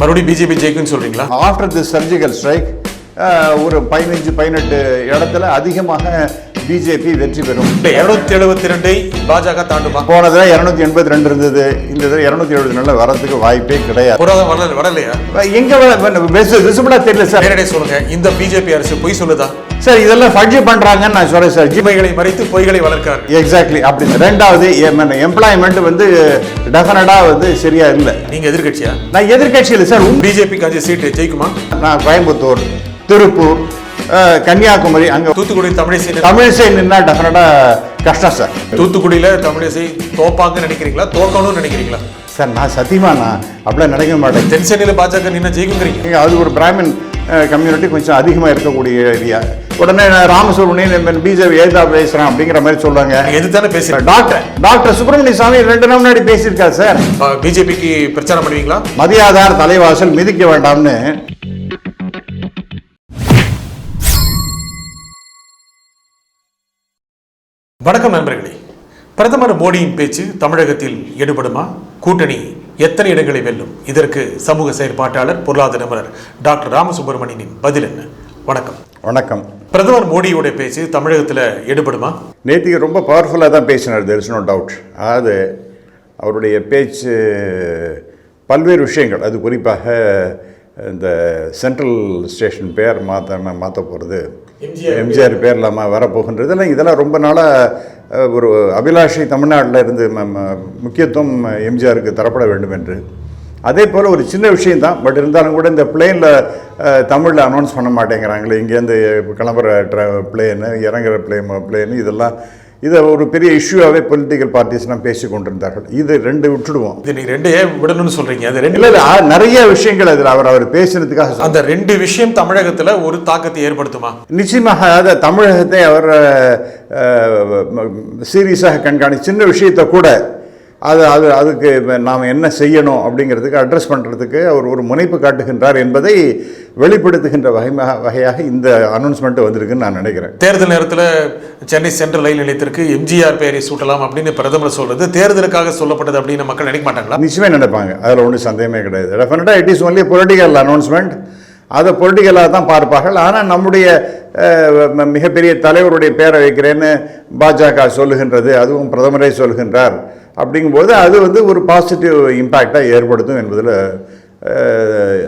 மறுபடியும் பிஜேபி ஜெயிக்கும்னு சொல்றீங்களா? After the surgical strike ஒரு பதினஞ்சு பதினெட்டு இடத்துல அதிகமாக பிஜேபி வெற்றி பெறும். இருநூத்தி எழுபத்தி ரெண்டை பாஜக தாண்டுமா? போன தடவை இரநூத்தி எண்பத்தி ரெண்டு இருந்தது. இந்த தடவை இரநூத்தி எழுபத்தி நாலில் வரதுக்கு வாய்ப்பே கிடையாது. வரலையா? எங்க விசிபிளா தெரியல சார். சொல்லுங்க. இந்த பிஜேபி அரசு பொய் சொல்லுதா? சார் இதெல்லாம் ஃபட்ஜி பண்றாங்கன்னு நான் சொல்றேன் சார். உண்மைகளை மறைத்து பொய்களை வளர்க்கிறார்கள் எக்ஸாக்ட்லி அப்படி ரெண்டாவது எம்ப்ளாய்மெண்ட் வந்து டெஃபினட்டா வந்து சரியா இல்லை. நீங்க எதிர்க்கட்சியா? நான் எதிர்கட்சியில் சார். பிஜேபிக்கு அஞ்சு சீட்டு ஜெயிக்குமா? நான் கோயம்புத்தூர் திருப்பூர் கன்னியாகுமரி அங்க தூத்துக்குடி தமிழிசை தமிழிசை நின்னா டெஃபினட்டா கஷ்டம் சார். தூத்துக்குடியில தமிழிசை தோப்பாங்கன்னு நினைக்கிறீங்களா? தோக்கணும்னு நினைக்கிறீங்களா? சார் நான் சத்தியமா நான் அப்படிலாம் நினைக்க மாட்டேன். தென் சென்னையில பாஜக நின்னா ஜெயிக்குங்கிறீங்க. அது ஒரு பிராமின் கம்யூனிட்டி கொஞ்சம் அதிகமாக இருக்கக்கூடிய ஏரியா. உடனே ராமசுப்ரமணியன் பிஜேபி ஏதா பேசுகிறேன் அப்படிங்கிற மாதிரி சொல்றாங்க. நீங்க எது தானே பேசுறீங்க டாக்டர் டாக்டர் சுப்பிரமணிய சாமி ரெண்டு நாள் முன்னாடி பேசியிருக்காரு சார். பிஜேபிக்கு பிரச்சாரம் பண்ணுவீங்களா? மதியாதார் தலைவாசல் மிதிக்க வேண்டாம்னு. வணக்கம் நண்பர்களே. பிரதமர் மோடியின் பேச்சு தமிழகத்தில் எடுபடுமா கூட்டணி எத்தனை இடங்களை வெல்லும்? இதற்கு சமூக செயற்பாட்டாளர் பொருளாதார நிபுணர் டாக்டர் ராமசுப்பிரமணியனின் பதில் என்ன? வணக்கம். வணக்கம். பிரதமர் மோடியோட பேச்சு தமிழகத்தில் எடுபடுமா? நேத்திக்கு ரொம்ப பவர்ஃபுல்லாக தான் பேசினார் தெர் இஸ் நோ டவுட் அதாவது அவருடைய பேச்சு பல்வேறு விஷயங்கள். அது குறிப்பாக இந்த சென்ட்ரல் ஸ்டேஷன் பேர் மாற்ற மாற்ற போகிறது எம்ஜிஆர் எம்ஜிஆர் பேர். இல்லாமல் வரப்போகின்றது இதெல்லாம் இதெல்லாம் ரொம்ப நாளாக ஒரு அபிலாஷை தமிழ்நாட்டில் இருந்து முக்கியத்துவம் எம்ஜிஆருக்கு தரப்பட வேண்டும் என்று அதே போல் ஒரு சின்ன விஷயம்தான் பட் இருந்தாலும் கூட இந்த பிளேனில் தமிழில் அனௌன்ஸ் பண்ண மாட்டேங்கிறாங்களே இங்கேருந்து கிளம்புற ட்ர பிளேனு இறங்குற பிளே பிளேனு இதெல்லாம் இதை ஒரு பெரிய இஷ்யூவாகவே பொலிட்டிக்கல் பார்ட்டிஸ்லாம் பேசி கொண்டிருந்தார்கள். இது ரெண்டு விட்டுடுவோம். இது நீங்க ரெண்டு ஏன் விடணும்னு சொல்றீங்க. அது ரெண்டு இல்லை நிறைய விஷயங்கள் அதில் அவர் அவர் பேசினதுக்காக. அந்த ரெண்டு விஷயம் தமிழகத்துல ஒரு தாக்கத்தை ஏற்படுத்துமா? நிச்சயமாக அதை தமிழகத்தை அவர் சீரியஸாக கண்காணி சின்ன விஷயத்தை கூட அது அது அதுக்கு நாம் என்ன செய்யணும் அப்படிங்கிறதுக்கு அட்ரஸ் பண்ணுறதுக்கு அவர் ஒரு முனைப்பு காட்டுகின்றார் என்பதை வெளிப்படுத்துகின்ற வகைமாக வகையாக இந்த அனௌன்ஸ்மெண்ட் வந்திருக்குன்னு நான் நினைக்கிறேன். தேர்தல் நேரத்துல சென்னை சென்ட்ரல் ரயில் நிலையத்திற்கு எம்ஜிஆர் பெயரை சூட்டலாம் அப்படின்னு பிரதமர் சொல்றது தேர்தலுக்காக சொல்லப்பட்டது அப்படின்னு மக்கள் நினைக்க மாட்டாங்களா? நிச்சயமே நினைப்பாங்க. அதில் ஒன்றும் சந்தேகமே கிடையாது. டெஃபினட்டாக it is only political announcement அதை பொலிட்டிக்கலாக தான் பார்ப்பார்கள். ஆனால் நம்முடைய மிகப்பெரிய தலைவருடைய பேரை வைக்கிறேன்னு பாஜக சொல்லுகின்றது அதுவும் பிரதமரே சொல்லுகின்றார் அப்படிங்கும்போது அது வந்து ஒரு பாசிட்டிவ் இம்பேக்டாக ஏற்படுத்தும் என்பதில்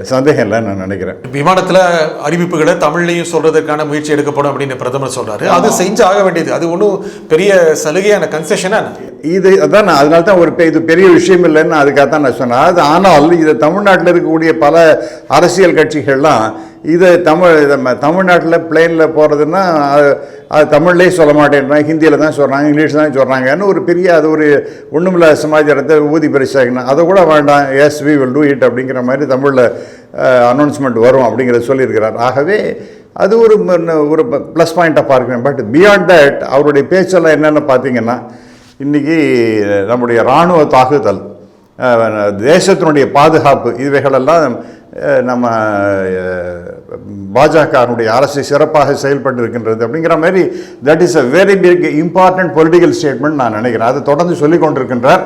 சந்தேகம் இல்லைன்னு நான் நினைக்கிறேன். விமானத்துல அறிவிப்புகளை தமிழ்லையும் சொல்றதுக்கான முயற்சி எடுக்கப்படும் அப்படின்னு பிரதமர் சொல்றாரு. அது செஞ்சு ஆக வேண்டியது. அது ஒன்றும் பெரிய சலுகையான கன்செஷனா இது அதான் நான் அதனால தான் ஒரு பெ- இது பெரிய விஷயம் இல்லைன்னு அதுக்காக தான் நான் சொன்னேன். அது ஆனால் இது தமிழ்நாட்டில் இருக்கக்கூடிய பல அரசியல் கட்சிகள்லாம் இதை தமிழ் தமிழ்நாட்டில் பிளேனில் போகிறதுன்னா அது அது தமிழ்லேயே சொல்ல மாட்டேன்றாங்க ஹிந்தியில் தான் சொல்கிறாங்க இங்கிலீஷ் தான் சொல்கிறாங்கன்னு ஒரு பெரிய அது ஒரு ஒன்றுமில்ல சமாச்சாரத்தை ஊதி பரிசாகணும் அதை கூட வேண்டாம் yes we will do it அப்படிங்கிற மாதிரி தமிழில் அனௌன்ஸ்மெண்ட் வரும் அப்படிங்கிறத சொல்லியிருக்கிறார். ஆகவே அது ஒரு ஒரு ப்ளஸ் பாயிண்ட்டாக பார்க்கிறேன். பட் பியாண்ட் தட் அவருடைய பேச்செல்லாம் என்னென்னு பார்த்தீங்கன்னா இன்றைக்கி நம்முடைய இராணுவ தாக்குதல் தேசத்தினுடைய பாதுகாப்பு இவைகளெல்லாம் நம்ம பாஜகனுடைய அரசு சிறப்பாக செயல்பட்டு இருக்கின்றது அப்படிங்கிற மாதிரி that is a very big important political statement நான் நினைக்கிறேன். அதை தொடர்ந்து சொல்லி கொண்டிருக்கின்றார்.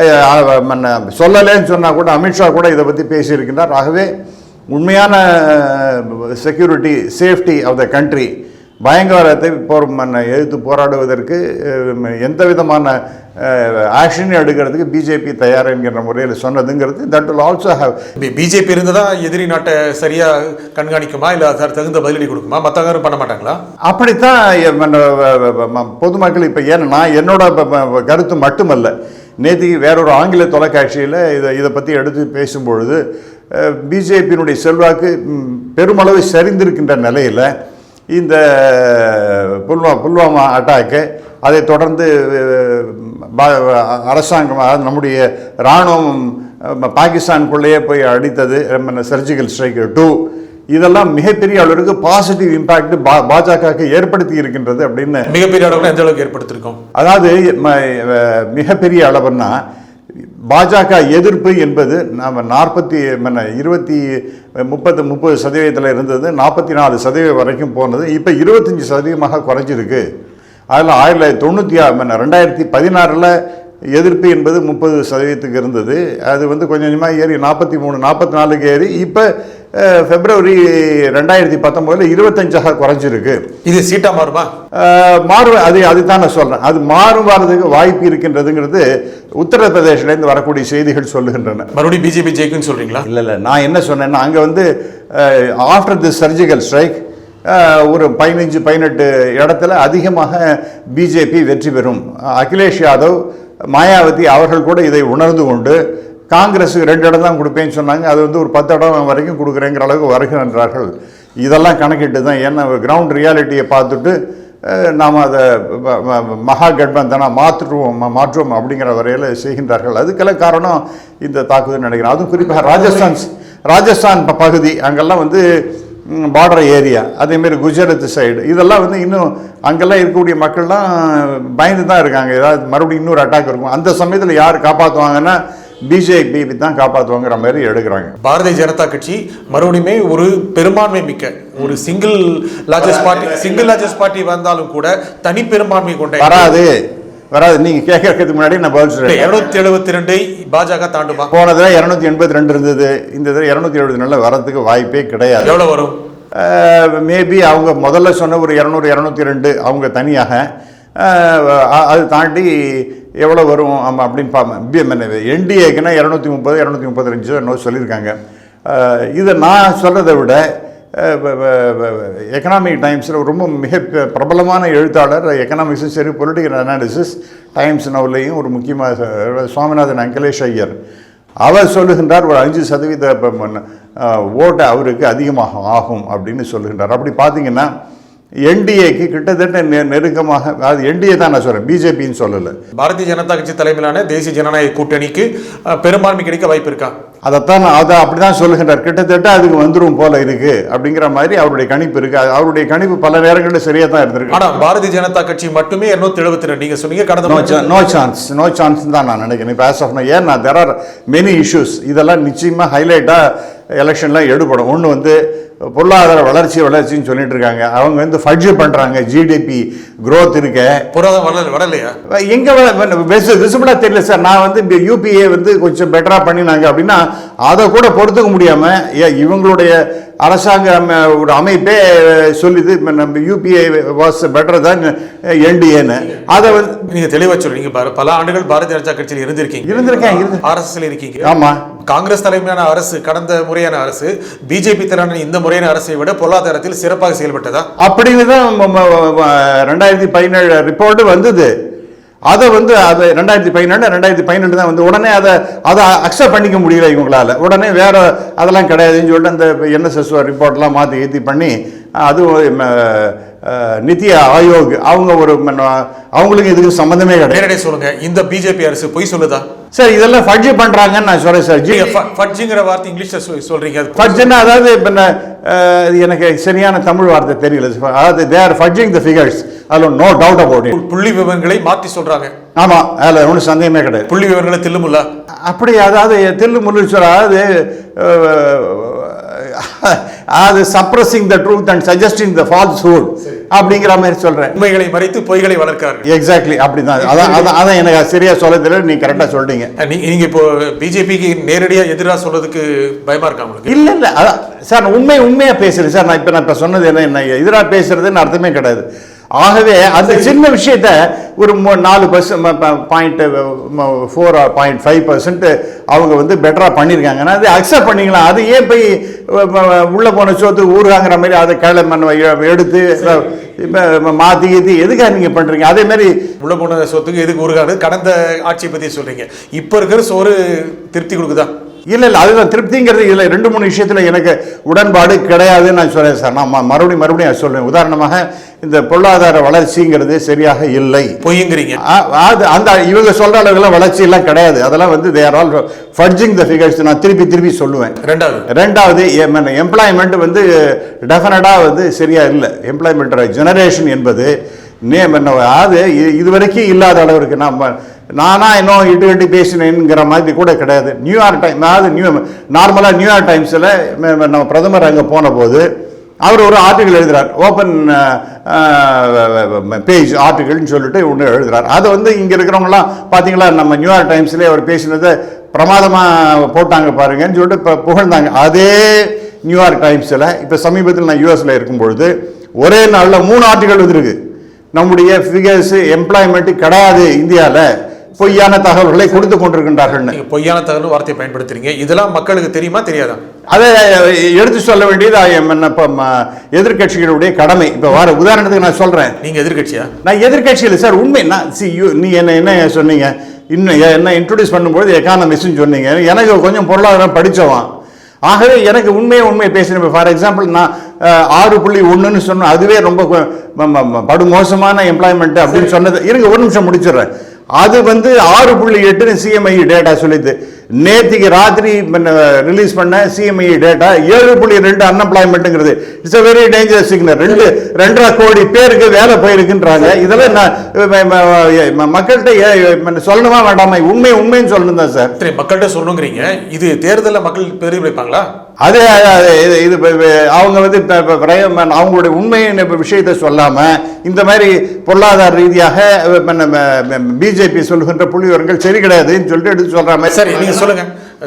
சொல்லலேன்னு சொல்லலைன்னு சொன்னால் கூட அமித்ஷா கூட இதை பற்றி பேசியிருக்கின்றார். ஆகவே உண்மையான security safety of the country பயங்கரத்தை போர் எதிர்த்து போராடுவதற்கு எந்த விதமான ஆக்ஷனையும் எடுக்கிறதுக்கு பிஜேபி தயார் என்கிற முறையில் சொன்னதுங்கிறது that will also have BJP இருந்ததா எதிரி நாட்டை சரியா கண்காணிக்குமா? இல்ல அதற்கு தகுந்த பதிலடி கொடுக்குமா? மத்தவங்க பண்ண மாட்டாங்களா? அப்படித்தான் பொதுமக்கள் இப்போ ஏன்னா நான் என்னோட கருத்து மட்டுமல்ல. நேற்றுக்கு வேறொரு ஆங்கில தொலைக்காட்சியில் இதை இதை பற்றி எடுத்து பேசும்பொழுது பிஜேபியினுடைய செல்வாக்கு பெருமளவு சரிந்திருக்கின்ற நிலையில் இந்த புல்வா புல்வாமா அட்டாக்கு அதை தொடர்ந்து பா- அரசாங்கம் அதாவது நம்முடைய இராணுவம் பாகிஸ்தானுக்குள்ளேயே போய் அடித்தது சர்ஜிக்கல் ஸ்ட்ரைக் டூ இதெல்லாம் மிகப்பெரிய அளவிற்கு பாசிட்டிவ் இம்பாக்ட் பாஜகவுக்கு ஏற்படுத்தி இருக்கின்றது அப்படின்னு மிகப்பெரிய அளவுல எந்த அளவுக்கு ஏற்படுத்திருக்கோம்? அதாவது மிகப்பெரிய அளவுன்னா பாஜக எதிர்ப்பு என்பது நாம் நாற்பத்தி இருபத்தி முப்பத்து முப்பது சதவீதத்தில் இருந்தது நாற்பத்தி நாலு சதவீதம் வரைக்கும் போனது இப்போ இருபத்தஞ்சி சதவீதமாக குறைஞ்சிருக்கு. அதில் ஆயிரத்தி தொள்ளாயிரத்தி தொண்ணூற்றி ஆ- ரெண்டாயிரத்தி பதினாறில் எதிர்ப்பு என்பது முப்பது சதவீதத்துக்கு இருந்தது. அது வந்து கொஞ்சம் கொஞ்சமாக ஏறி நாற்பத்தி மூணு நாற்பத்தி நாலுக்கு ஏறி இப்போ பிப்ரவரி ரெண்டாயிரத்தி பத்தொம்போதில் இருபத்தஞ்சாக குறைஞ்சிருக்கு. இது சீட்டா மாறுமா? அஹ், மாறு அது அதுதான் நான் சொல்கிறேன் அது மாறும் வரதுக்கு வாய்ப்பு இருக்கின்றதுங்கிறது உத்தரப்பிரதேசிலேருந்து வரக்கூடிய செய்திகள் சொல்லுகின்றன. மறுபடியும் பிஜேபி ஜெயிக்குன்னு சொல்றீங்களா? இல்லை இல்லை நான் என்ன சொன்னேன்னா அங்கே வந்து ஆஃப்டர் தி சர்ஜிக்கல் ஸ்ட்ரைக் ஒரு பதினஞ்சு பதினெட்டு இடத்துல அதிகமாக பிஜேபி வெற்றி பெறும். அகிலேஷ் யாதவ் மாயாவதி அவர்கள் கூட இதை உணர்ந்து கொண்டு காங்கிரஸுக்கு ரெண்டு இடம் தான் கொடுப்பேன்னு சொன்னாங்க. அது வந்து ஒரு பத்து இடம் வரைக்கும் கொடுக்குறேங்கிற அளவுக்கு வருகின்றார்கள் இதெல்லாம் கணக்கிட்டு தான் ஏன்னா கிரவுண்ட் ரியாலிட்டியை பார்த்துட்டு நாம் அதை மகா கட்பந்தனா மாற்றுவோம் மாற்றுவோம் அப்படிங்கிற வரையில் செய்கின்றார்கள். அதுக்கெல்லாம் காரணம் இந்த தாக்குதல் நினைக்கிறேன். அதுவும் குறிப்பாக ராஜஸ்தான் ராஜஸ்தான் பகுதி அங்கெல்லாம் வந்து பார்டர் ஏரியா அதேமாரி குஜராத் சைடு இதெல்லாம் வந்து இன்னும் அங்கெல்லாம் இருக்கக்கூடிய மக்கள்லாம் பயந்து தான் இருக்காங்க. ஏதாவது மறுபடியும் இன்னொரு அட்டாக் இருக்கும். அந்த சமயத்தில் யார் காப்பாற்றுவாங்கன்னா பிஜேபி தான் காப்பாற்றுவாங்கிற மாதிரி எடுக்கிறாங்க. பாரதிய ஜனதா கட்சி மறுபடியுமே ஒரு பெரும்பான்மை மிக்க ஒரு single largest party single largest party வந்தாலும் கூட தனி பெரும்பான்மை கொண்ட வராது. வராது. நீங்கள் கேட்கறதுக்கு முன்னாடி நான் பதில் சொல்கிறேன் இருநூத்தி எழுபத்தி ரெண்டை பாஜக தாண்டுமா? போன தடவை இரநூத்தி எண்பத்தி ரெண்டு இருந்தது. இந்த தடவை இரநூத்தி எழுபத்தி நாலில் வரதுக்கு வாய்ப்பே கிடையாது. எவ்வளவு வரும்? மேபி அவங்க முதல்ல சொன்ன ஒரு இரநூறு இரநூத்தி ரெண்டு அவங்க தனியாக அது தாண்டி எவ்வளோ வரும்? ஆமாம் அப்படின்னு பார்ப்பேன் என்டிஏக்குன்னா இரநூத்தி முப்பது இரநூத்தி முப்பது முப்பத்தஞ்சு என்னோ சொல்லியிருக்காங்க. இதை நான் சொல்கிறத விட எக்கனாமிக் டைம்ஸில் ரொம்ப மிக பிரபலமான எழுத்தாளர் எக்கனாமிக்ஸும் சரி பொலிட்டிக்கல் அனாலிசிஸ் டைம்ஸ் நவுலையும் ஒரு முக்கியமாக சுவாமிநாதன் அங்கிலேஷ் ஐயர். அவர் சொல்லுகின்றார் ஒரு அஞ்சு சதவீத ஓட்டை அவருக்கு அதிகமாக ஆகும் அப்படின்னு சொல்லுகின்றார். அப்படி பார்த்தீங்கன்னா என்டிஏக்கு கிட்டத்தட்ட நெ- நெருக்கமாக அது என்டிஏ தான் நான் சொல்கிறேன் பிஜேபின்னு சொல்லலை. பாரதிய ஜனதா கட்சி தலைமையிலான தேசிய ஜனநாயக கூட்டணிக்கு பெரும்பான்மை கிடைக்க வாய்ப்பு இருக்கா? அதைத்தான் நான் அதை அப்படி தான் சொல்லுகின்றார். கிட்டத்தட்ட அதுக்கு வந்துரும் போல இருக்கு அப்படிங்கிற மாதிரி அவருடைய கணிப்பு இருக்கு. அது அவருடைய கணிப்பு பல நேரங்களில் சரியாக தான் இருந்திருக்கு. ஆனா பாரதிய ஜனதா கட்சி மட்டுமே இருநூத்தி எழுபத்தி ரெண்டு. நீங்க சொன்னீங்க கடந்த நோ சான்ஸ் நோ சான்ஸ் தான் நான் நினைக்கிறேன். இப்போ ஆஸ் ஆஃப் ஏன்னா தெர் ஆர் மெனி இஷ்யூஸ் இதெல்லாம் நிச்சயமாக ஹைலைட்டாக எலெக்ஷனில் எடுபடும். ஒன்று வந்து பொருளாதார வளர்ச்சி வளர்ச்சின்னு சொல்லிட்டு இருக்காங்க. அவங்க வந்து ஃபட்ஜ் பண்ணுறாங்க ஜிடிபி growth இருக்க. பொருளாதாரம் வரல வரலையா எங்க விசிபிளா தெரியல சார் நான் வந்து யூபிஏ வந்து கொஞ்சம் பெட்டரா பண்ணினாங்க அப்படின்னா அதை கூட பொறுத்துக்க முடியாம ஏ, இவங்களுடைய அரசாங்க ஒரு அமைப்பே சொல்லுது நம்ம யூபிஏ வாஸ் பெட்டர் தான் என்டிஏன்னு அதை வந்து நீங்க தெளிவா சொல்றீங்க. பாரு பல ஆண்டுகள் பாரதிய ஜனதா கட்சியில் இருந்திருக்கீங்க. இருந்திருக்கேன், இருந்து- ஆர்எஸ்எஸ்ல இருக்கீங்க. ஆமா. காங்கிரஸ் தலைமையான அரசு கடந்த முறையான அரசு பிஜேபி தலைமையான இந்த முறையான அரசை விட பொருளாதாரத்தில் சிறப்பாக செயல்பட்டதா? அப்படின்னு தான் ரெண்டாயிரத்தி பதினேழு ரிப்போர்ட் வந்தது. அதை வந்து அது ரெண்டாயிரத்தி பதினெண்டு ரெண்டாயிரத்தி பதினெட்டு தான் வந்து உடனே அதை அதை அக்செப்ட் பண்ணிக்க முடியல இவங்களால. உடனே வேற அதெல்லாம் கிடையாதுன்னு சொல்லிட்டு அந்த என்எஸ்எஸ் ரிப்போர்ட்லாம் மாற்றி ஏற்றி பண்ணி அதுவும் நித்தி ஆயோக் அவங்க ஒரு அவங்களுக்கு இதுக்கு சம்மந்தமே கிடையாது. சொல்லுங்க. இந்த பிஜேபி அரசு பொய் சொல்லுதா? சார் இதெல்லாம் ஃபட்ஜ் பண்ணுறாங்கன்னு நான் சொல்கிறேன் சார். ஜி ஃபட்ஜுங்கிற வார்த்தை இங்கிலீஷ்ல சொல்- சொல்றீங்க. அது ஃபட்ஜ்னா அதாவது இப்போ எனக்கு சரியான தமிழ் வார்த்தை தெரியல. அதாவது they are fudging the figures அதில் நோ டவுட் அபவுட் இட் புள்ளி விவரங்களை மாற்றி சொல்றாங்க. ஆமாம் அதில் ஒன்றும் சந்தேகமே கிடையாது. புள்ளி விவரங்களை தில்லுமுல்லா? அப்படி அதாவது தில்லு முள்ளு சொல்ல அதாவது அது suppressing the truth and suggesting the falsehood அப்படிங்கிற மாதிரி சொல்கிறேன் உண்மைகளை மறைத்து பொய்களை வளர்க்கிறார்கள். எக்ஸாக்ட்லி அப்படிதான். அதான் அதான் அதான் எனக்கு சரியாக சொல்ல தெரியல நீ கரெக்டாக சொல்லிட்டீங்க நீ- நீங்க இப்போ பிஜேபிக்கு நேரடியா எதிராக சொல்றதுக்கு பயமா இருக்கா உங்களுக்கு? இல்ல இல்ல அதான் சார் உண்மை உண்மையா பேசுறேன். சார் நான் இப்ப நான் இப்ப சொன்னது என்ன என்ன எதிராக பேசுறதுன்னு அர்த்தமே கிடையாது. ஆகவே அந்த சின்ன விஷயத்த ஒரு நாலு percent point four point five percent அவங்க வந்து பெட்டரா பண்ணியிருக்காங்கன்னா அது அக்செப்ட் பண்ணிக்கலாம். அது ஏன் போய் உள்ள போன சோத்து ஊருகாங்கிற மாதிரி அதை களை மண் எடுத்து இப்போ மாற்றி கீத்தி எதுக்காக நீங்க பண்றீங்க? அதே மாதிரி உள்ள போன சொத்துக்கு எதுக்கு உருகாது கடந்த ஆட்சியை பத்தி சொல்றீங்க. இப்ப இருக்கிற சோறு திருப்தி கொடுக்குதா? இல்லை இல்லை அதுதான் திருப்திங்கிறது இதில் ரெண்டு மூணு விஷயத்தில் எனக்கு உடன்பாடு கிடையாதுன்னு நான் சொல்றேன் சார். நான் மறுபடியும் மறுபடியும் அதை சொல்றேன். உதாரணமாக இந்த பொருளாதார வளர்ச்சிங்கிறது சரியாக இல்லை. பொய்யுங்கிறீங்க. அது அந்த இவங்க சொல்ற அளவுக்குலாம் வளர்ச்சி எல்லாம் கிடையாது. அதெல்லாம் வந்து தேர் ஆல் ஃபட்ஜிங் த ஃபிகர்ஸ் நான் திருப்பி திருப்பி சொல்லுவேன். ரெண்டாவது. ரெண்டாவது எம்ப்ளாய்மெண்ட் வந்து டெஃபினட்டாக வந்து சரியா இல்லை. எம்ப்ளாய்மெண்ட் ஜெனரேஷன் என்பது நேம் என்ன அது இது- இதுவரைக்கும் இல்லாத அளவிற்கு நம்ம நானா இன்னும் இட்டு கட்டி பேசினேங்கிற மாதிரி கூட கிடையாது. நியூயார்க் டைம் அதாவது நியூ நார்மலாக நியூயார்க் டைம்ஸில் நம்ம பிரதமர் அங்கே போன போது அவர் ஒரு ஆர்டிக்கல் எழுதுகிறார் ஓப்பன் பேஜ் ஆர்டிக்கல்னு சொல்லிட்டு ஒன்று எழுதுகிறார் அதை வந்து இங்கே இருக்கிறவங்களாம் பார்த்தீங்களா நம்ம நியூயார்க் டைம்ஸ்லேயே அவர் பேசினதை பிரமாதமாக போட்டாங்க பாருங்கன்னு சொல்லிட்டு இப்போ புகழ்ந்தாங்க. அதே நியூயார்க் டைம்ஸில் இப்போ சமீபத்தில் நான் யூஎஸில் இருக்கும்பொழுது ஒரே நாளில் மூணு ஆர்டிக்கல் வந்துருக்கு நம்முடைய ஃபிகர்ஸ் எம்ப்ளாய்மெண்ட்டு கிடையாது இந்தியாவில் பொய்யான தகவல்களை கொடுத்து கொண்டிருக்கின்றார்கள்னு. நீங்க பொய்யான தகவல் வார்த்தையை பயன்படுத்துறீங்க. இதெல்லாம் மக்களுக்கு தெரியுமா தெரியாதா? அதை எடுத்து சொல்ல வேண்டியது இப்போ எதிர்கட்சிகளுடைய கடமை. இப்போ வர உதாரணத்துக்கு நான் சொல்கிறேன் நீங்க எதிர்க்கட்சியா? நான் எதிர்கட்சியில் சார் உண்மை. நான் சி யூ நீ என்ன என்ன சொன்னீங்க? இன்னும் என்ன இன்ட்ரடியூஸ் பண்ணும்போது எக்கானமிஸ்ட்னு சொன்னீங்க. எனக்கு கொஞ்சம் பொருளாதாரம் படித்தவன் ஆகவே எனக்கு உண்மையை உண்மையை பேசினேன் ஃபார் எக்ஸாம்பிள் நான் ஆறு புள்ளி ஒன்றுன்னு சொன்னேன் அதுவே ரொம்ப படுமோசமான எம்ப்ளாய்மெண்ட் அப்படின்னு சொன்னது. இருங்க ஒரு நிமிஷம் முடிச்சிடுறேன். அது வந்து ஆறு புள்ளி எட்டுன்னு சிஎம்ஐ டேட்டா சொல்லிது. நேத்திக்கு ராத்திரி ரிலீஸ் பண்ண சிஎம்ஐ டேட்டா ஏழு புள்ளி ரெண்டு அன்எம்ப்ளாய்மெண்ட்டுங்கிறது it's a very dangerous signal ரெண்டு ரெண்டரை கோடி பேருக்கு வேலை போயிருக்குன்றாங்க. இதெல்லாம் நான் மக்கள்கிட்ட சொல்லணுமா வேண்டாமா? உண்மை உண்மைன்னு சொல்லணும் தான் சார். சரி மக்கள்கிட்ட சொல்லணுங்கிறீங்க. இது தேர்தலில் மக்கள் பிரதிபலிப்பாங்களா அது அது இது இது அவங்க வந்து அவங்களுடைய உண்மையின் விஷயத்தை சொல்லாம இந்த மாதிரி பொருளாதார ரீதியாக பிஜேபி சொல்லுகின்ற புள்ளிவரங்கள் சரி கிடையாதுன்னு சொல்லிட்டு எடுத்து சொல்ற மாதிரி சரி நீங்க சொல்லுங்க.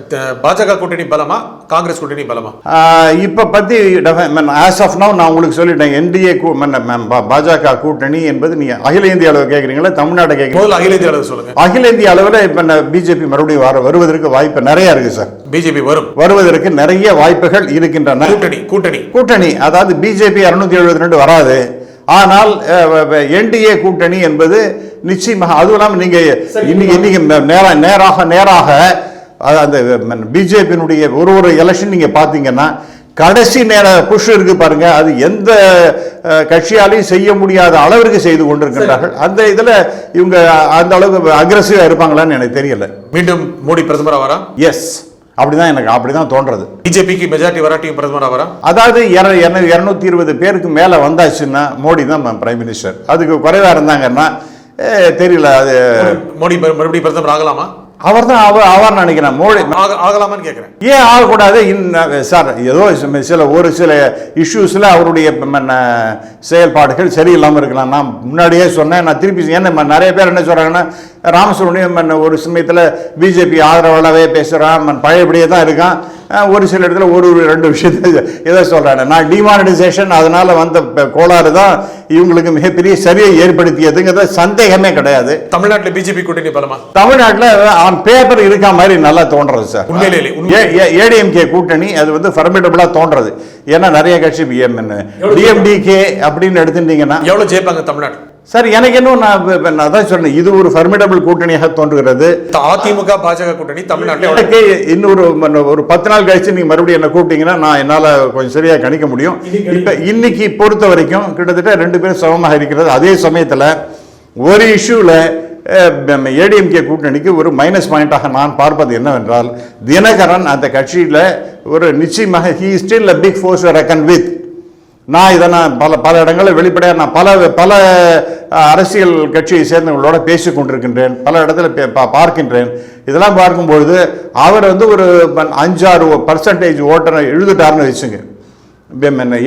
த- பாஜக கூட்டணி பலமா? காங்கிரஸ் கூட்டணி பலமா? இப்ப பத்தி ஆஸ் ஆஃப் நவ் நான் உங்களுக்கு சொல்லிட்டேன். என்டிஏ பாஜக கூட்டணி என்பது நீங்க அகில இந்திய அளவு கேட்குறீங்களா தமிழ்நாடு கேட்குறீங்க அகில இந்திய அளவு சொல்லுங்க. அகில இந்திய அளவில் இப்போ பிஜேபி மறுபடியும் வர வருவதற்கு வாய்ப்பு நிறைய இருக்கு சார் பிஜேபி வரும். வருவதற்கு நிறைய வாய்ப்புகள் இருக்கின்றன. கூட்டணி கூட்டணி. கூட்டணி அதாவது பிஜேபி இரநூத்தி எழுபத்தி ரெண்டு வராது. ஆனால் என்டிஏ கூட்டணி என்பது நிச்சயமாக அதுவும் இல்லாமல் நீங்க இன்னைக்கு இன்னைக்கு நேரா நேராக நேராக அது அந்த பிஜேபியினுடைய ஒரு ஒரு எலெக்ஷன் நீங்க பார்த்தீங்கன்னா கடைசி நேர புஷ் இருக்கு பாருங்க. அது எந்த கட்சியாலையும் செய்ய முடியாத அளவிற்கு செய்து கொண்டிருக்கின்றார்கள். அந்த இதுல இவங்க அந்த அளவுக்கு அக்ரஸிவா இருப்பாங்களான்னு எனக்கு தெரியல. மீண்டும் மோடி பிரதமரா வரா? எஸ் அப்படிதான் எனக்கு அப்படிதான் தோன்றது. பிஜேபிக்கு மெஜாரிட்டி வராட்டியும் பிரதமரா வரா? அதாவது இரநூத்தி இருபது பேருக்கு மேலே வந்தாச்சுன்னா மோடி தான் பிரைம் மினிஸ்டர் அதுக்கு குறைவா இருந்தாங்கன்னா தெரியல அது மோடி மறு- மறுபடியும் பிரதமர் ஆகலாமா? அவர் தான் அவர் ஆவார்னு நினைக்கிறேன். மோடி ஆக- ஆகலாமான்னு கேட்கிறேன் ஏன் ஆகக்கூடாது? இன்ன- சார் ஏதோ சில- ஒரு சில இஷ்யூஸில் அவருடைய செயல்பாடுகள் சரியில்லாமல் இருக்கலாம். நான் முன்னாடியே சொன்னேன் நான் திருப்பி ஏன்னா ம- நிறைய பேர் என்ன சொல்கிறாங்கன்னா ராமசுப்ரமணியம் ஒரு சமயத்தில் பிஜேபி ஆதரவாளவே பேசுகிறான் பழையபடியே தான் இருக்கான். ஒரு சில இடத்துல ஒரு ஒரு ரெண்டு விஷயத்தை எதை சொல்கிறாங்க நான் டிமானிட்டைசேஷன் அதனால் வந்த கோளாறு தான் இவங்களுக்கு மிகப்பெரிய சரியை ஏற்படுத்தியதுங்கிறத சந்தேகமே கிடையாது. தமிழ்நாட்டுல பிஜேபி கூட்டணி பலமா? தமிழ்நாட்டில் ஆன் பேப்பர் இருக்க மாதிரி நல்லா தோன்றது சார் ஏடிஎம்கே கூட்டணி அது வந்து ஃபர்மிடபுளாக தோன்றது. ஏன்னா நிறைய கட்சி டிஎம்டிகே அப்படின்னு எடுத்துட்டீங்கன்னா எவ்வளவு ஜெயிப்பாங்க தமிழ்நாடு சார் எனக்கு இன்னும் நான் இப்ப- நான் தான் சொன்னேன் இது ஒரு ஃபர்மிடபிள் கூட்டணியாக தோன்றுகிறது. அதிமுக பாஜக கூட்டணி தமிழ்நாட்டுல எனக்கு இன்னொரு ஒரு பத்து நாள் கழிச்சு நீங்க மறுபடியும் என்ன கூப்பிட்டீங்கன்னா நான் என்னால கொஞ்சம் சரியா கணிக்க முடியும். இப்ப இன்னைக்கு பொறுத்த வரைக்கும் கிட்டத்தட்ட ரெண்டு பேரும் சமமாக இருக்கிறது. அதே சமயத்துல ஒரு இஷ்யூல ஏடிஎம்கே கூட்டணிக்கு ஒரு மைனஸ் பாயிண்டாக நான் பார்ப்பது என்னவென்றால் தினகரன் அந்த கட்சியில ஒரு நிச்சயமாக he still a big force reckon with நான் இதை நான் பல பல இடங்களில் வெளிப்படையாக நான் பல பல அரசியல் கட்சியை சேர்ந்தவங்களோட பேசி கொண்டிருக்கின்றேன். பல இடத்துல பார்க்கின்றேன். இதெல்லாம் பார்க்கும்பொழுது அவர் வந்து ஒரு அஞ்சாறு பர்சன்டேஜ் ஓட்டரை எழுதிட்டாருன்னு வச்சுங்க.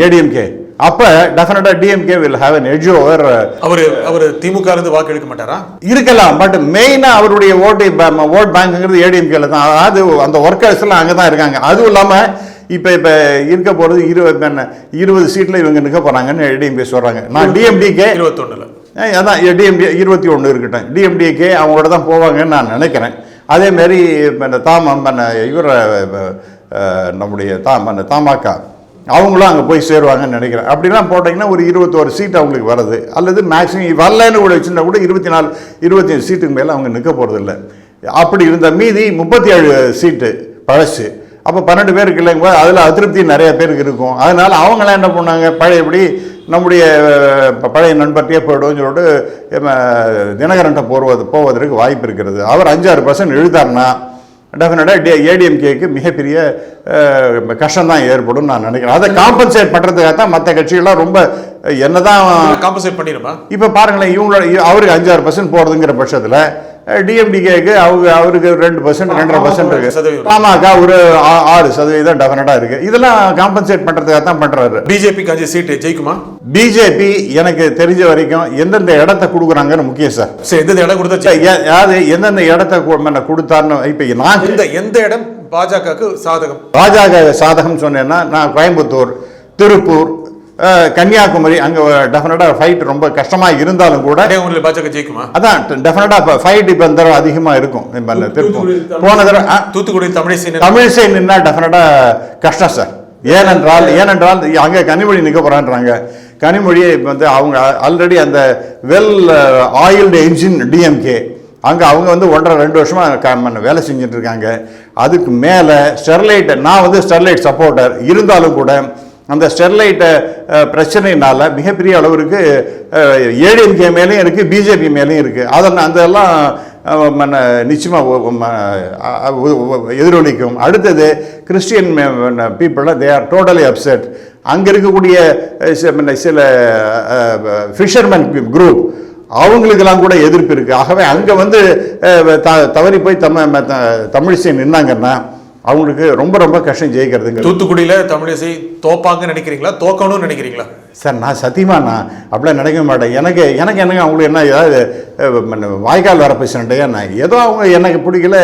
ஏடிஎம்கே அப்போ டெஃபினட்டாக DMK will have an edge over அவரு அவரு திமுக இருந்து வாக்கு எடுக்க மாட்டாரா? இருக்கலாம் பட் மெயினாக அவருடைய ஓட்டு ஓட் பேங்க்ங்கிறது ஏடிஎம்கேல தான். அதாவது அந்த ஒர்க்கர்ஸ் எல்லாம் அங்கே தான் இருக்காங்க. அதுவும் இல்லாமல் இப்போ இப்போ இருக்க போகிறது இருபது என்ன இருபது சீட்டில் இவங்க நிற்க போகிறாங்கன்னு ஏடிஎம்கே சொல்கிறாங்க நான் டிஎம்டிகே இருபத்தொன்னுல. அதான் டிஎம்டி இருபத்தி ஒன்று இருக்கட்டும். டிஎம்டிகே அவங்களோட தான் போவாங்கன்னு நான் நினைக்கிறேன். அதே மாதிரி இப்ப இந்த தாம மன்ன இவர் நம்முடைய தா மன்ன தாமாக்கா அவங்களும் அங்கே போய் சேருவாங்கன்னு நினைக்கிறேன். அப்படிலாம் போட்டிங்கன்னா ஒரு இருபத்தோரு சீட் அவங்களுக்கு வருது அல்லது மேக்ஸிமம் வரலன்னு கூட வச்சுருந்தா கூட இருபத்தி நாலு இருபத்தஞ்சு சீட்டுக்கு மேலே அவங்க நிற்க போகிறதில்ல அப்படி இருந்த மீதி முப்பத்தி ஏழு சீட்டு பழசு. அப்போ பன்னெண்டு பேருக்கு இல்லைங்க அதில் அதிருப்தி நிறைய பேருக்கு இருக்கும். அதனால் அவங்களாம் என்ன பண்ணாங்க? பழையபடி நம்முடைய பழைய நண்பர்கிட்டயே போய்டுவோம்னு சொல்லிட்டு தினகரன்ட்ட போவது போவதற்கு வாய்ப்பு இருக்கிறது. அவர் அஞ்சாறு பர்சன்ட் எழுதாருன்னா டெஃபினட்டாக ஏடிஎம்கேக்கு மிகப்பெரிய கஷ்டம் தான் ஏற்படும் நான் நினைக்கிறேன். அதை காம்பன்சேட் பண்ணுறதுக்காக தான் மற்ற கட்சிகள்லாம் ரொம்ப என்னதான் காம்பன்சேட் பண்ணிருமா இப்போ பாருங்களேன் இவங்களோட அவருக்கு அஞ்சாறு பர்சன்ட் போகிறதுங்கிற பட்சத்தில் டிஎம்டிகேக்கு அவங்க அவருக்கு ரெண்டு பர்சன்ட் ரெண்டரை பர்சன்ட் இருக்கு. பாமக ஒரு ஆறு சதவீதம் டெஃபினட்டா இருக்கு. இதெல்லாம் காம்பன்சேட் பண்றதுக்காக தான் பண்றாரு. பிஜேபிக்கு அஞ்சு சீட்டு ஜெயிக்குமா? பிஜேபி எனக்கு தெரிஞ்ச வரைக்கும் எந்தெந்த இடத்த கொடுக்குறாங்கன்னு முக்கியம் சார். சரி எந்த இடம் கொடுத்தா யாரு எந்தெந்த இடத்த கொடுத்தாருன்னு இப்போ நான் இந்த எந்த இடம் பாஜகவுக்கு சாதகம்? பாஜக சாதகம் சொன்னேன்னா நான் கோயம்புத்தூர் திருப்பூர் கன்னியாகுமரி அங்கே டெஃபினட்டாக ஃபைட் ரொம்ப கஷ்டமாக இருந்தாலும் கூட கன்னியாகுமரியில் பாஜக ஜெயிக்குமா? அதான் டெஃபினட்டாக ஃபைட் இப்போ இந்த தடவை அதிகமாக இருக்கும். திருப்பூர் போன தடவை தூத்துக்குடி தமிழிசை தமிழிசை நின்னா டெஃபினட்டாக கஷ்டம் சார். ஏனென்றால் ஏனென்றால் அங்கே கனிமொழி நிற்க போகிறான்றாங்க கனிமொழியை வந்து அவங்க ஆல்ரெடி அந்த வெல் ஆயில்டு என்ஜின் டிஎம்கே அங்கே அவங்க வந்து ஒன்றரை ரெண்டு வருஷமாக வேலை செஞ்சுட்டு இருக்காங்க. அதுக்கு மேலே ஸ்டெர்லைட் நான் வந்து ஸ்டெர்லைட் சப்போர்ட்டர் இருந்தாலும் கூட அந்த ஸ்டெர்லைட்டை பிரச்சனையினால் மிகப்பெரிய அளவிற்கு ஏடிஎம்கே மேலேயும் இருக்குது பிஜேபி மேலேயும் இருக்குது அதன் அதெல்லாம் மன்ன நிச்சயமாக எதிரொலிக்கும். அடுத்தது Christian people they are totally upset அங்கே இருக்கக்கூடிய சில ஃபிஷர்மேன் குரூப் அவங்களுக்கெல்லாம் கூட எதிர்ப்பு இருக்குது ஆகவே அங்கே வந்து த தவறி போய் தமிழ் தமிழிசை நின்னாங்கன்னா அவங்களுக்கு ரொம்ப ரொம்ப கஷ்டம் ஜெயிக்கிறதுங்க தூத்துக்குடியில தமிழிசை தோப்பாங்கன்னு நினைக்கிறீங்களா? தோக்கணும்னு நினைக்கிறீங்களா? சார் நான் சத்தியமா நான் அப்படிலாம் நினைக்க மாட்டேன். எனக்கு எனக்கு என்னங்க அவங்களுக்கு என்ன ஏதாவது வாய்க்கால் வர பேசுனட்டையா நான் ஏதோ அவங்க எனக்கு பிடிக்கல.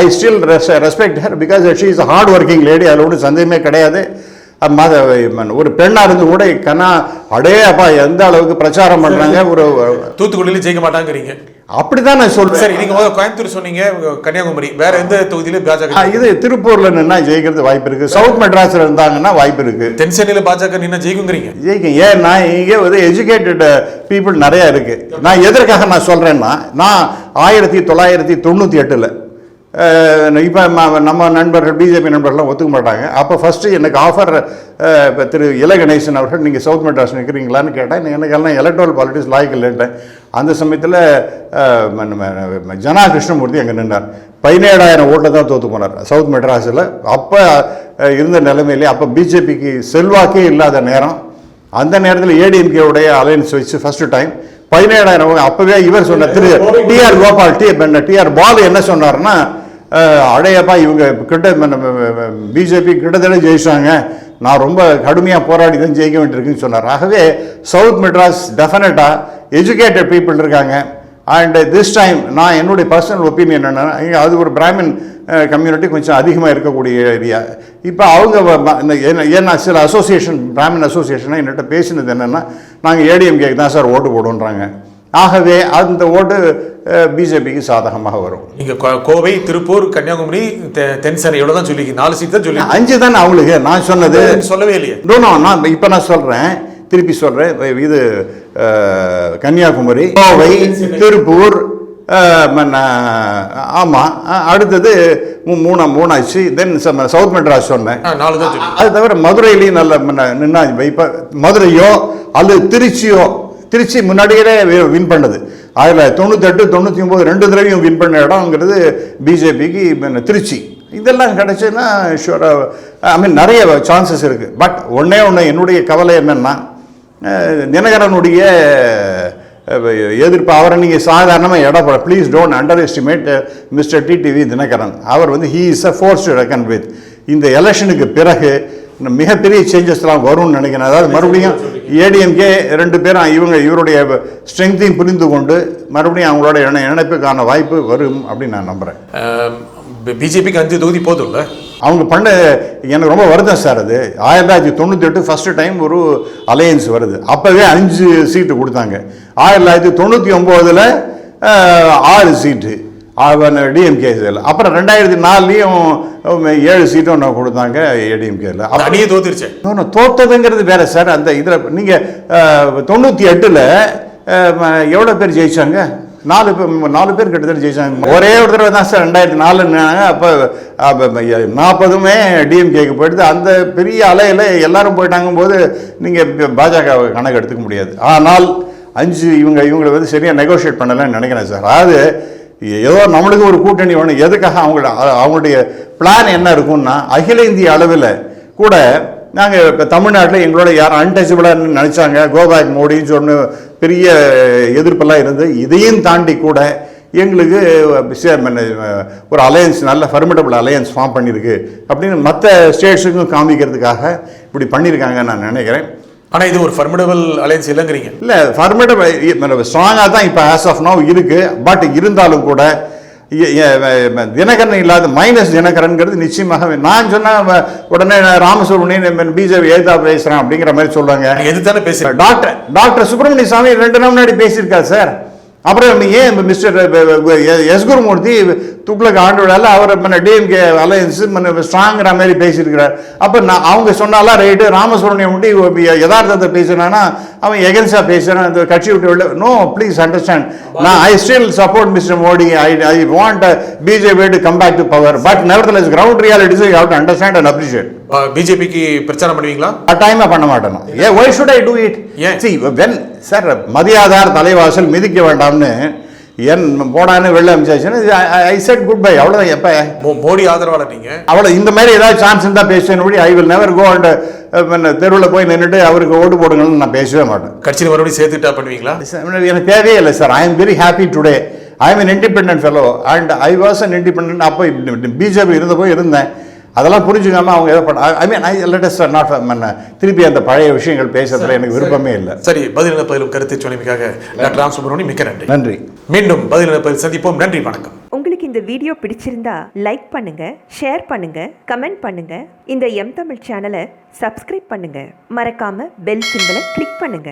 I still respect her because she is hard working lady அதில் ஒன்றும் சந்தேகமே கிடையாது. மத ஒரு பெண்ணாக இருந்து கூட கண்ணா அடே அப்பா எந்த அளவுக்கு பிரச்சாரம் பண்ணுறாங்க ஒரு தூத்துக்குடியில ஜெயிக்க மாட்டாங்கிறீங்க. அப்படிதான் நான் சொல்றேன் சரி நீங்க முதல்ல கோயம்புத்தூர் சொன்னீங்க கன்னியாகுமரி. வேற எந்த தொகுதியில பாஜக இது திருப்பூர்ல நின்னா ஜெயிக்கிறது வாய்ப்பு இருக்கு. சவுத் மெட்ராஸ்ல இருந்தாங்கன்னா வாய்ப்பு இருக்கு. தென் சென்னையில பாஜக நின்னா ஜெயிக்குங்கிறீங்க. ஜெயிக்கும். ஏன்னா இங்கே வந்து எஜுகேட்டட் பீப்புள் நிறைய இருக்கு. நான் எதற்காக நான் சொல்றேன்னா நான் ஆயிரத்தி தொள்ளாயிரத்தி தொண்ணூற்றி எட்டில் இப்போ நம்ம நண்பர்கள் பிஜேபி நண்பர்கள்லாம் ஒத்துக்க மாட்டாங்க. அப்போ ஃபஸ்ட்டு எனக்கு ஆஃபர் திரு இல கணேசன் அவர்கள் நீங்கள் சவுத் மெட்ராஸ் நிற்கிறீங்களான்னு கேட்டேன். எனக்கு எல்லாம் எலக்ட்ரல் பாலிட்டிக்ஸ் லாய்க்கு இல்லைன்ட்டேன் அந்த சமயத்தில் ஜனா கிருஷ்ணமூர்த்தி அங்கே நின்றார் பதினேழாயிரம் ஓட்டில் தான் தோற்று போனார் சவுத் மெட்ராஸில் அப்போ இருந்த நிலைமையிலே அப்போ பிஜேபிக்கு செல்வாக்கே இல்லாத நேரம். அந்த நேரத்தில் ஏடிஎம்கே உடைய அலையன்ஸ் வச்சு ஃபர்ஸ்ட் டைம் பதினேழாயிரம் அப்பவே இவர் சொன்ன Thiru TR Gopal D TR Baalu என்ன சொன்னார்னா அடையப்பா இவங்க கிட்ட பிஜேபி கிட்டத்தட்ட ஜெயிச்சாங்க. நான் ரொம்ப கடுமையாக போராடி தான் ஜெயிக்க வேண்டியிருக்குன்னு சொன்னார். ஆகவே சவுத் மெட்ராஸ் டெஃபினட்டாக எஜுகேட்டட் பீப்புள் இருக்காங்க. அண்ட் திஸ் டைம் நான் என்னுடைய பர்சனல் ஒப்பீனியன் என்னென்னா அது ஒரு பிராமின் கம்யூனிட்டி கொஞ்சம் அதிகமாக இருக்கக்கூடிய ஏரியா. இப்போ அவங்க இந்த என்ன- ஏன்னா சில அசோசியேஷன் பிராமின் அசோசியேஷனாக என்கிட்ட பேசினது என்னென்னா நாங்கள் ஏடிஎம்கேக்கு தான் சார் ஓட்டு போடுன்றாங்க ஆகவே அந்த ஓட்டு பிஜேபிக்கு சாதகமாக வரும். நீங்க கோ- கோவை திருப்பூர் கன்னியாகுமரி தெ- தென் சென்னை இவ்வளவு தான் சொல்லிருக்கீங்க நாலு சீட் தான் சொல்லி அஞ்சு தானே அவங்களுக்கு? நான் சொன்னது சொல்லவே இல்லையே. நோ நோ நான் இப்போ நான் சொல்கிறேன் திருப்பி சொல்கிறேன் இது கன்னியாகுமரி கோவை திருப்பூர் ஆமாம் அடுத்தது மூ- மூணா மூணாச்சு. தென் சவுத் மெட்ராஸ் சொன்னேன். ஆ, நாலு தான் சொல்லி அது தவிர மதுரையிலையும் நல்ல நின்னா இப்போ மதுரையோ அல்லது திருச்சியோ திருச்சி முன்னாடியே வின் பண்ணது. அதில் தொண்ணூத்தெட்டு தொண்ணூற்றி ஒம்பது ரெண்டு தடவையும் வின் பண்ண இடம்ங்கிறது பிஜேபிக்கு திருச்சி. இதெல்லாம் கிடைச்சுன்னா ஷுவராக ஐ மீன் நிறைய சான்சஸ் இருக்குது பட் ஒன்றே ஒன்று என்னுடைய கவலை என்னென்னா தினகரனுடைய எதிர்ப்பு அவரை நீங்கள் சாதாரணமாக இடம் please don't underestimate mister TTV Dinakaran. அவர் வந்து he is a force reckon with இந்த எலெக்ஷனுக்கு பிறகு மிகப்பெரிய சேஞ்சஸ்லாம் வரும்னு நினைக்கிறேன். அதாவது மறுபடியும் ஏடிஎம்கே ரெண்டு பேரும் இவங்க இவருடைய ஸ்ட்ரென்த்தையும் புரிந்து கொண்டு மறுபடியும் அவங்களோட இணை இணைப்புக்கான வாய்ப்பு வரும் அப்படின்னு நான் நம்புகிறேன் பிஜேபிக்கு அஞ்சு தொகுதி போதும்ல? அவங்க பண்ண எனக்கு ரொம்ப வருத்தம் சார் அது. ஆயிரத்தி தொள்ளாயிரத்தி தொண்ணூற்றி எட்டு ஃபஸ்ட்டு டைம் ஒரு அலையன்ஸ் வருது. அப்போவே அஞ்சு சீட்டு கொடுத்தாங்க. ஆயிரத்தி தொள்ளாயிரத்தி தொண்ணூற்றி ஒம்போதில் ஆறு சீட்டு டிஎம்கே இதில் அப்புறம் ரெண்டாயிரத்தி நாலுலேயும் ஏழு சீட்டும் ஒன்று கொடுத்தாங்க ஏடிஎம்கேல அந்த அணியே தோத்துருச்சு. இன்னொன்று தோத்ததுங்கிறது வேற சார் அந்த இதில் நீங்கள் தொண்ணூற்றி எட்டில் எவ்வளோ பேர் ஜெயிச்சாங்க? நாலு பேர் நாலு பேர் கிட்டத்தட்ட ஜெயிச்சாங்க. ஒரே ஒரு தடவை தான் சார் ரெண்டாயிரத்தி நாலுன்னாங்க அப்போ நாற்பதுமே டிஎம்கேக்கு போயிடுது. அந்த பெரிய அலையில் எல்லாரும் போயிட்டாங்கும் போது நீங்கள் பாஜக கணக்கு எடுத்துக்க முடியாது. ஆனால் அஞ்சு இவங்க இவங்களை வந்து சரியாக நெகோஷியேட் பண்ணலன்னு நினைக்கிறேன் சார் அதாவது ஏதோ நம்மளுக்கு ஒரு கூட்டணி வேணும். எதுக்காக அவங்கள அவங்களுடைய பிளான் என்ன இருக்கும்னா அகில இந்திய அளவில் கூட நாங்கள் இப்போ தமிழ்நாட்டில் எங்களோட யாரும் அன்டச்சபிளாக நினச்சாங்க கோபேக் மோடின்னு சொன்ன பெரிய எதிர்ப்பெல்லாம் இருந்து இதையும் தாண்டி கூட எங்களுக்கு ஒரு அலையன்ஸ் நல்ல ஃபர்மிடபிள் அலையன்ஸ் ஃபார்ம் பண்ணியிருக்கு அப்படின்னு மற்ற ஸ்டேட்ஸுக்கும் காமிக்கிறதுக்காக இப்படி பண்ணியிருக்காங்க நான் நினைக்கிறேன். ஆனா இது ஒரு ஃபர்மிடபிள் அலையன்ஸ் இல்லைங்கிறீங்க. இல்லை ஃபர்மிடபிள் ஸ்ட்ராங்காக தான் இப்போ ஆஸ் ஆஃப் நவ் இருக்குது பட் இருந்தாலும் கூட தினகரன் இல்லாத மைனஸ் தினகரன்கிறது நிச்சயமாக நான் சொன்ன உடனே ராமசுப்ரமணியன் பிஜேபி ஏதா பேசுகிறேன் அப்படிங்கிற மாதிரி சொல்லுவாங்க எது தானே பேசுறீங்க? டாக்டர் டாக்டர் சுப்பிரமணிய சாமி ரெண்டு நாள் முன்னாடி பேசியிருக்காரு சார். அப்புறம் ஏன் மிஸ்டர் எஸ் குருமூர்த்தி துக்ளக் ஆண்டு அவர் மன்ன டிஎம்கே அலையன்ஸ் மன்ன ஸ்ட்ராங்கிற மாதிரி பேசியிருக்கிறார். அப்போ நான் அவங்க சொன்னாலாம் ரைட்டு ராமசுப்ரமணியம் முடி யதார்த்தத்தை பேசுனானா அவன் எகன்ஸ்டாக பேசுகிறான் அந்த கட்சி விட்டு வெளில நோ ப்ளீஸ் அண்டர்ஸ்டாண்ட் நான் I still support mister Modi I I want BJP to come back to power but nevertheless ground realities have to understand and appreciate பிஜேபிக்கு பிரச்சாரம் பண்ணுவீங்களா கட்டாயமா பண்ண மாட்டேன் ஏ why should I do it ஏன்? See when sir மதியாதார் தலைவாசல் மிதிக்க வேண்டாம்னு என் போடான்னு வெளில அமைச்சாச்சுன்னா ஐ செட் குட் பை அவ்வளோதான் எப்போ மோடி ஆதரவாளர் நீங்க அவ்வளோ இந்த மாதிரி ஏதாவது சான்ஸ் இருந்தால் பேசுவேன் ஒழி I will never go and தெருவில் போய் நின்றுட்டு அவருக்கு ஓட்டு போடுங்கன்னு நான் பேசவே மாட்டேன் கட்சியில் மறுபடியும் சேர்த்துட்டா பண்ணுவீங்களா எனக்கு தேவையே இல்லை sir I am very happy today I am an independent fellow and I was an independent அப்போ பிஜேபி இருந்தப்போ இருந்தேன் அதெல்லாம் புரிஞ்சுக்காம அவங்க எதை பண்ண ஐ மீன் ஐ லெட்டஸ் நாட் திருப்பி அந்த பழைய விஷயங்கள் பேசுறதுல எனக்கு விருப்பமே இல்லை. சரி பதில் பதிலும் கருத்து சொன்னமைக்காக டாக்டர் ராம் சுப்ரமணியம் மிக்க நன்றி. நன்றி. மீண்டும் பதில் பதில் சந்திப்போம். நன்றி வணக்கம். உங்களுக்கு இந்த வீடியோ பிடிச்சிருந்தா லைக் பண்ணுங்க ஷேர் பண்ணுங்க கமெண்ட் பண்ணுங்க. இந்த எம் தமிழ் சேனலை சப்ஸ்கிரைப் பண்ணுங்க. மறக்காம பெல் சிம்பலை கிளிக் பண்ணுங்க.